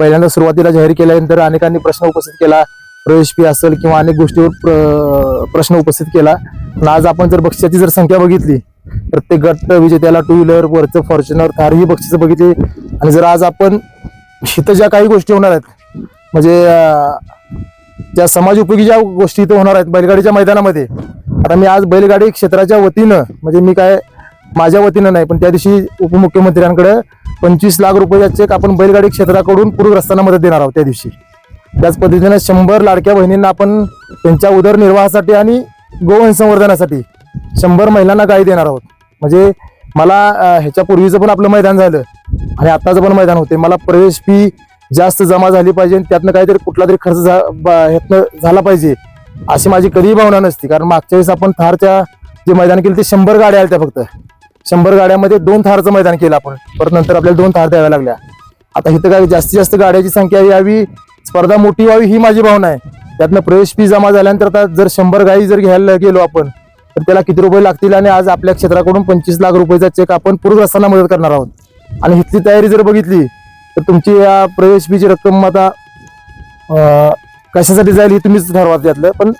पहिल्यांदा सुरुवातीला जाहीर केल्यानंतर अनेकांनी प्रश्न उपस्थित केला. प्रवेश फी असेल किंवा अनेक गोष्टीवर प्र- प्रश्न उपस्थित केला. पण आज आपण जर बक्षिसाची जर संख्या बघितली प्रत्येक गट विजेत्याला टू व्हीलर वरचं फॉर्च्युनर थार ही बक्षिसं बघितली. आणि जर आज आपण इथं ज्या काही गोष्टी होणार आहेत म्हणजे ज्या समाज उपयोगी ज्या गोष्टी इथं होणार आहेत बैलगाडीच्या मैदानामध्ये आता मी आज बैलगाडी क्षेत्राच्या वतीनं म्हणजे मी काय माझ्या वतीनं नाही पण त्या दिवशी उपमुख्यमंत्र्यांकडे पंचवीस लाख रुपयाचा चेक आपण बैलगाडी क्षेत्राकडून पूरग्रस्तांना मदत देणार आहोत त्या दिवशी. त्याच पद्धतीनं शंभर लाडक्या बहिणींना आपण त्यांच्या उदरनिर्वाहासाठी आणि गोवंश संवर्धनासाठी शंभर महिलांना गाई देणार आहोत. म्हणजे मला ह्याच्यापूर्वीचं पण आपलं मैदान झालं आणि आत्ताचं पण मैदान होते मला प्रवेश फी जास्त जमा झाली पाहिजे आणि त्यातनं काहीतरी कुठला तरी खर्च झा- ह्यातनं झाला पाहिजे अशी माझी कधीही भावना नसती. कारण मागच्या वेळेस आपण थारच्या जे मैदान केलं ते शंभर गाड्या आल्या त्या फक्त. शंभर गाड्यामध्ये दोन थारचं मैदान केलं आपण. परत नंतर आपल्याला दोन थार द्याव्या लागल्या. आता इथं काय जास्तीत जास्त गाड्याची संख्या यावी स्पर्धा मोठी व्हावी ही माझी भावना आहे. त्यातनं प्रवेश फी जमा झाल्यानंतर आता जर शंभर गाई जर घ्यायला गेलो आपण तर त्याला किती रुपये लागतील आणि आज आपल्या क्षेत्राकडून पंचवीस लाख रुपयाचा चेक आपण पूरग्रस्तांना मदत करणार आहोत. आणि इथली तयारी जर बघितली तर तुमची या प्रवेश फीची रक्कम आता कशासाठी जाईल हे तुम्हीच ठरवा त्यातलं. पण